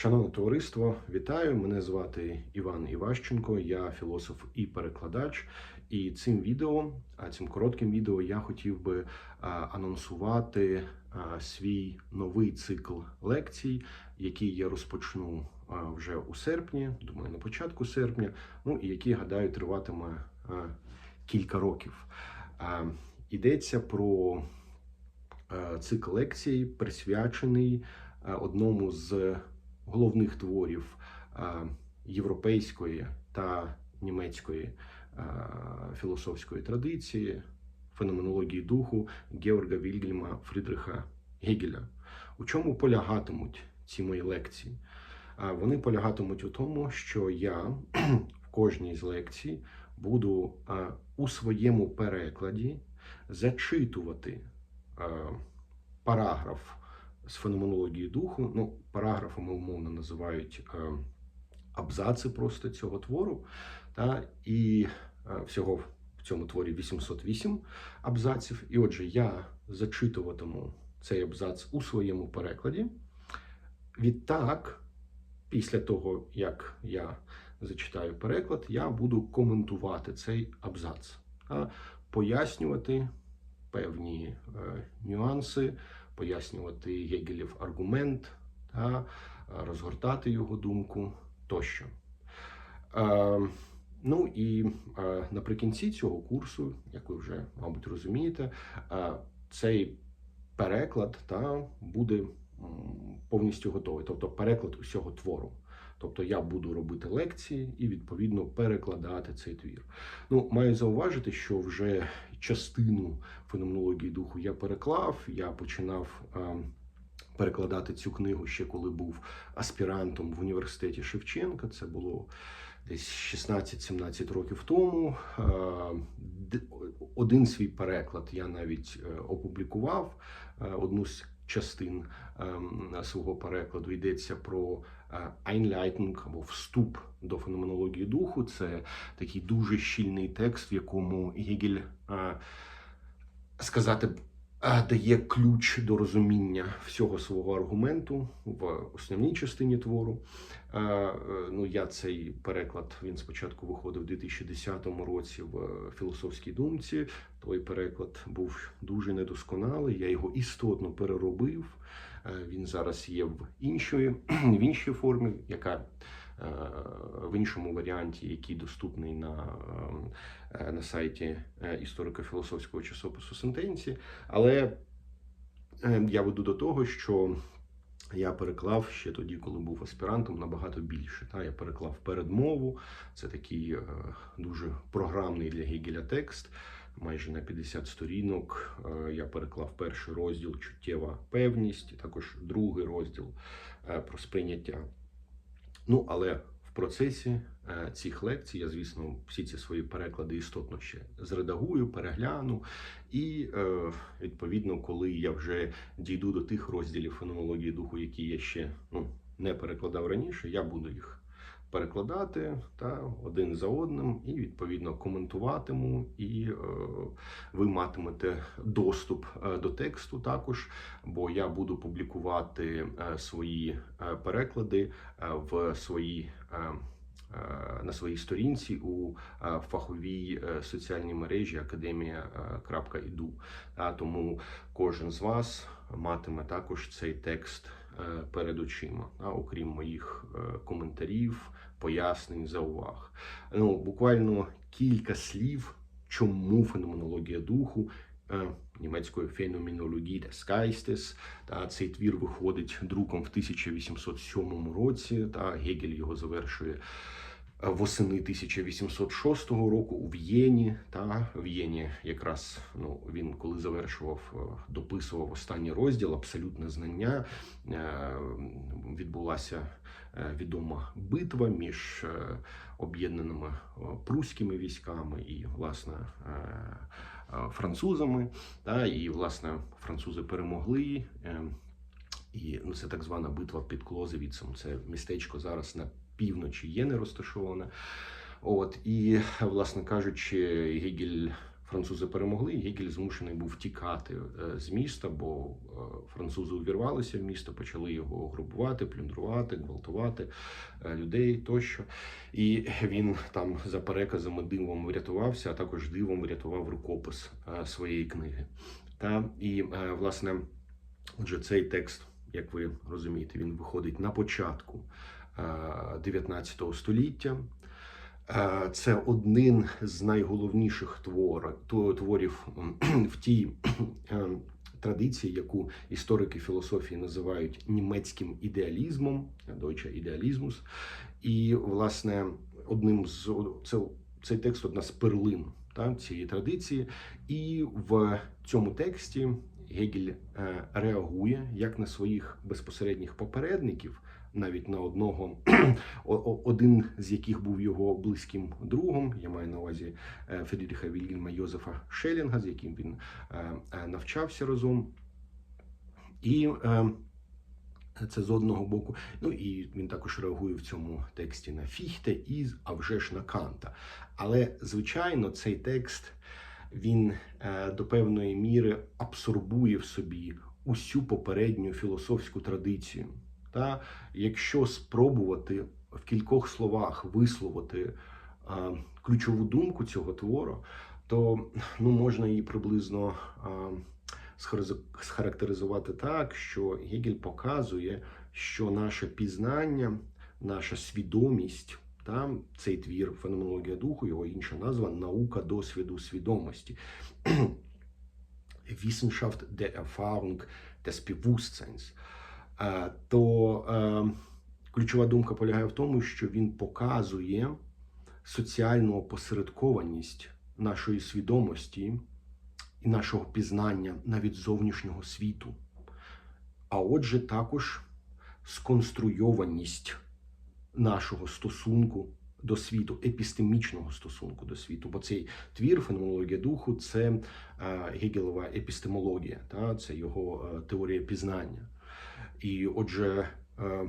Шановне товариство, вітаю! Мене звати Іван Іващенко, я філософ і перекладач. І цим відео, цим коротким відео, я хотів би анонсувати свій новий цикл лекцій, який я розпочну вже у серпні, думаю, на початку серпня, ну і який, гадаю, триватиме кілька років. Йдеться про цикл лекцій, присвячений одному з головних творів європейської та німецької філософської традиції, феноменології духу Георга Вільгельма Фрідриха Гегеля. У чому полягатимуть ці мої лекції? Вони полягатимуть у тому, що я в кожній з лекцій буду у своєму перекладі зачитувати параграф з феноменології духу. Ну, параграфами умовно називають е, абзаци просто цього твору. Та, і е, всього в цьому творі 808 абзаців. І отже, я зачитуватиму цей абзац у своєму перекладі. Відтак, після того, як я зачитаю переклад, я буду коментувати цей абзац, та, пояснювати певні е, нюанси пояснювати Гегелів аргумент, та розгортати його думку тощо. Е, ну і е, наприкінці цього курсу, як ви вже, мабуть, розумієте, е, цей переклад та, буде повністю готовий, тобто переклад усього твору. Тобто я буду робити лекції і відповідно перекладати цей твір. Ну, маю зауважити, що вже частину феноменології духу я переклав. Я починав е, перекладати цю книгу ще коли був аспірантом в університеті Шевченка. Це було десь 16-17 років тому. Е, один свій переклад я навіть е, опублікував. Одну з частин ем, свого перекладу йдеться про Einleitung або вступ до феноменології духу. Це такий дуже щільний текст, в якому Гегель сказати дає ключ до розуміння всього свого аргументу в основній частині твору. Е, Ну, я цей переклад він спочатку виходив у 2010 році в філософській думці. Той переклад був дуже недосконалий. Я його істотно переробив. Е, Він зараз є в іншої, в іншій формі, яка е, в іншому варіанті, який доступний на, е, на сайті історико-філософського часопису Сентенції. Але я веду до того, що я переклав ще тоді, коли був аспірантом, набагато більше. Та я переклав передмову. Це такий дуже програмний для Гегеля текст. Майже на 50 сторінок Е, я переклав перший розділ чуттєва певність, також другий розділ е, про сприйняття. Ну, але в процесі е, цих лекцій я, звісно, всі ці свої переклади істотно ще зредагую, перегляну. І відповідно, коли я вже дійду до тих розділів феноменології духу, які я ще ну, не перекладав раніше, я буду їх перекладати та один за одним, і відповідно коментуватиму, і е, ви матимете доступ е, до тексту також, бо я буду публікувати е, свої е, переклади в своїй. На своїй сторінці у фаховій соціальній мережі академія.іду. Тому кожен з вас матиме також цей текст перед очима, окрім моїх е, коментарів, пояснень, зауваг. Ну, буквально кілька слів, чому феноменологія духу. е, Німецької феноменології Geistes. Та цей твір виходить друком в 1807 році. Та Гегель його завершує е, восени 1806 року у В'єні. Та в В'єні якраз ну він коли завершував, е, дописував останній розділ, абсолютне знання. е, Відбулася е, відома битва між об'єднаними пруськими військами і власне французами. Та і власне французи перемогли. І ну, це так звана битва під Клозевіцем. Це містечко зараз на півночі є не розташоване. От і власне кажучи, Гегель французи перемогли, Гегель змушений був тікати е, з міста, бо е, французи увірвалися в місто, почали його грабувати, плюндрувати, гвалтувати е, людей тощо. І він там за переказами дивом врятувався, а також дивом врятував рукопис своєї книги. Та і власне, отже, цей текст, як ви розумієте, він виходить на початку 19 століття. Е, Це один з найголовніших твор, творів в тій е, традиції, яку історики філософії називають німецьким ідеалізмом, Deutscher ідеалізмус. І, власне, одним з це, цей текст одна з перлин та, цієї традиції. І в цьому тексті Гегель е, реагує як на своїх безпосередніх попередників, навіть на одного, один з яких був його близьким другом. Я маю на увазі е, Фрідріха Вільгельма Йозефа Шелінга, з яким він е, навчався разом. І це з одного боку. Ну і він також реагує в цьому тексті на Фіхте і, а вже ж на Канта. Але, звичайно, цей текст він е, до певної міри абсорбує в собі усю попередню філософську традицію. Та якщо спробувати в кількох словах висловити е, ключову думку цього твору, то ну, можна її приблизно е, схарактеризувати так, що Гегель показує, що наше пізнання, наша свідомість. Та цей твір феноменологія духу, його інша назва наука досвіду свідомості. Wissenschaft der Erfahrung des Bewusstseins. Е, То е, ключова думка полягає в тому, що він показує соціальну опосередкованість нашої свідомості і нашого пізнання навіть зовнішнього світу. А отже, також сконструйованість нашого стосунку до світу, епістемічного стосунку до світу. Бо цей твір феноменологія духу це е, Гегелова епістемологія, та це його е, теорія пізнання. І отже, е,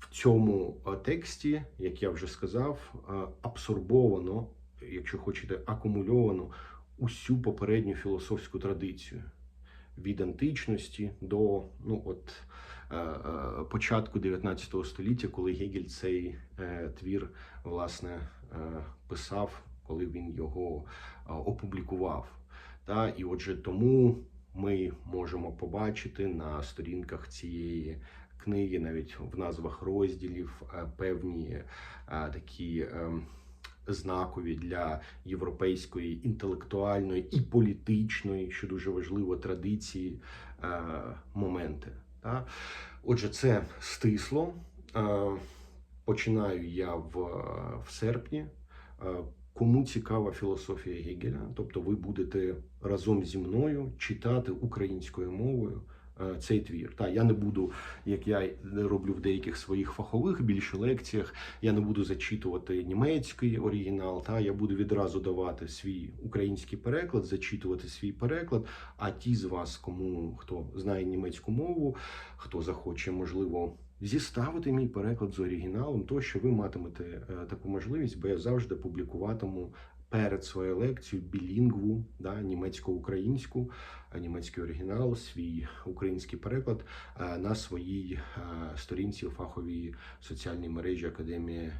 в цьому тексті, як я вже сказав, абсорбовано, якщо хочете, акумульовано усю попередню філософську традицію від античності до ну от е, е, початку 19 століття, коли Гегель цей е, твір власне писав, коли він його опублікував. Та і отже, тому ми можемо побачити на сторінках цієї книги, навіть в назвах розділів, певні такі. Е, Знакові для європейської інтелектуальної і політичної, що дуже важливо, традиції е, моменти. Отже, це стисло. Е, починаю я в, в серпні. Е, Кому цікава філософія Гегеля, тобто ви будете разом зі мною читати українською мовою е, цей твір. Та я не буду, як я роблю в деяких своїх фахових більше лекціях, я не буду зачитувати німецький оригінал. Та я буду відразу давати свій український переклад, зачитувати свій переклад. А ті з вас, кому хто знає німецьку мову, хто захоче, можливо. Зіставити мій переклад з оригіналом, то що ви матимете е, таку можливість, бо я завжди публікуватиму перед своєю лекцією білінгву, да, німецько-українську, е, німецький оригінал, свій український переклад е, на своїй е, сторінці у фаховій соціальній мережі Академії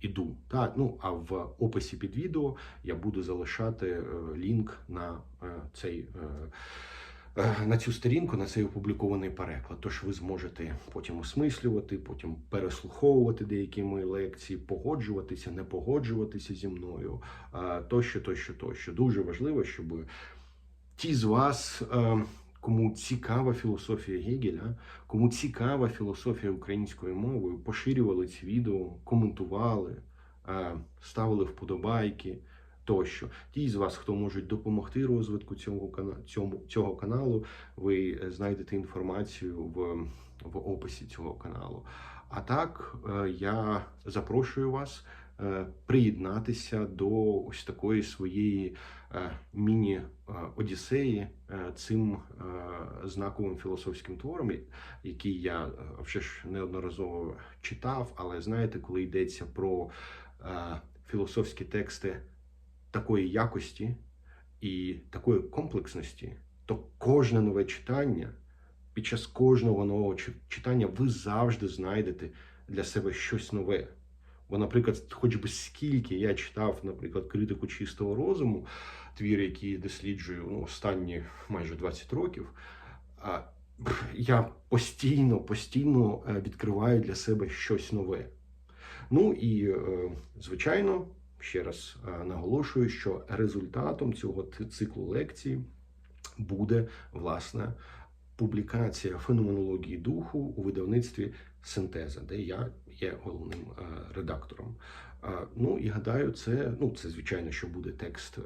ІДУ. Та, ну, а в описі під відео я буду залишати лінк на цей. Е, На цю сторінку, на цей опублікований переклад. Тож ви зможете потім осмислювати, потім переслуховувати деякі мої лекції, погоджуватися, не погоджуватися зі мною, е, тощо, тощо, тощо. Дуже важливо, щоб ті з вас, е, кому цікава філософія Гегеля, кому цікава філософія українською мовою, поширювали ці відео, коментували, ставили вподобайки. Тощо, ті з вас, хто можуть допомогти розвитку цього цьому цього каналу, ви е, знайдете інформацію в, в описі цього каналу. А так, е, я запрошую вас е, приєднатися до ось такої своєї міні-одіссеї цим знаковим філософським твором, який я вже ж неодноразово читав. Але знаєте, коли йдеться про філософські тексти такої якості і такої комплексності, то кожне нове читання, під час кожного нового читання ви завжди знайдете для себе щось нове. Бо, наприклад, хоч би скільки я читав, наприклад, критику чистого розуму, твір, який досліджую ну, останні майже 20 років, я постійно, постійно е, відкриваю для себе щось нове. Ну і, е, звичайно, ще раз е, наголошую, що результатом цього циклу лекцій буде власне публікація феноменології духу у видавництві синтеза, де я є головним е, редактором. Е, Ну і гадаю, це ну це звичайно, що буде текст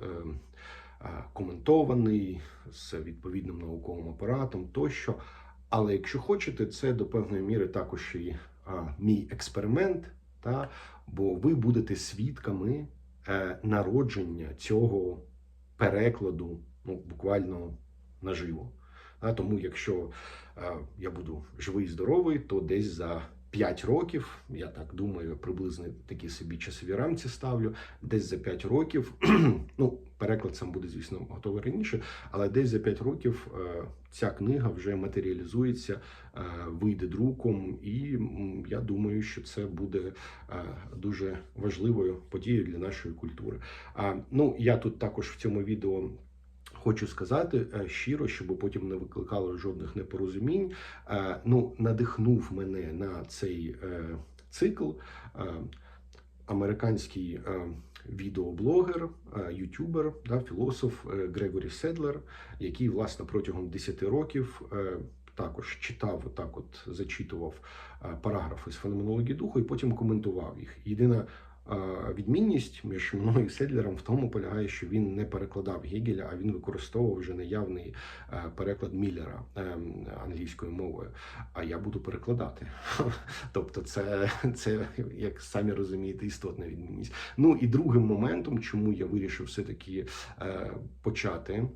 коментований з відповідним науковим апаратом тощо. Але якщо хочете, це до певної міри також і а, мій експеримент, та бо ви будете свідками е, народження цього перекладу, ну буквально наживо. А, тому, якщо е, я буду живий і здоровий, то десь за 5 років, я так думаю, приблизно такі собі часові рамці ставлю. Десь за 5 років, ну переклад сам буде, звісно, готовий раніше, але десь за 5 років е, ця книга вже матеріалізується, е, вийде друком, і я думаю, що це буде е, дуже важливою подією для нашої культури. А ну я тут також в цьому відео. Хочу сказати е, щиро, щоб потім не викликало жодних непорозумінь. Е, Ну, надихнув мене на цей е, цикл американський відеоблогер, ютубер, да, філософ Грегорі Седлер, який власне протягом 10 років також читав, так от зачитував параграфи з феноменології духу і потім коментував їх. Єдина відмінність між мною і Седлером в тому полягає, що він не перекладав Гегеля, а він використовував вже наявний е, переклад Міллера е, англійською мовою. А я буду перекладати. Тобто, це, це як самі розумієте, істотна відмінність. Ну і другим моментом, чому я вирішив все-таки е, почати.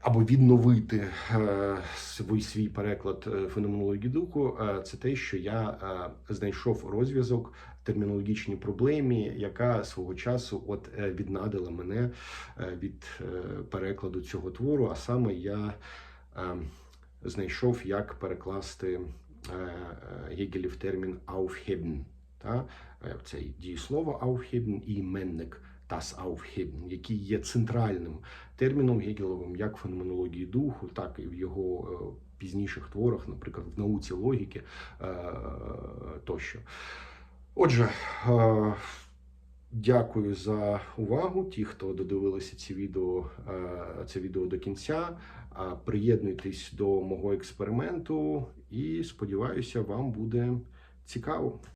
Або відновити е, свій свій переклад е, феноменології духу, е, це те, що я знайшов розв'язок термінологічній проблемі, яка свого часу от віднадила мене від перекладу цього твору. А саме я знайшов, як перекласти Гегелів термін aufheben, та е, цей дієслово aufheben і іменник das aufheben, який є центральним терміном Гегеловим як в феноменології духу, так і в його е, пізніших творах, наприклад, в науці логіки е, тощо. Отже, е, дякую за увагу. Ті, хто додивилися ці відео, це відео до кінця. Приєднуйтесь до мого експерименту і сподіваюся, вам буде цікаво.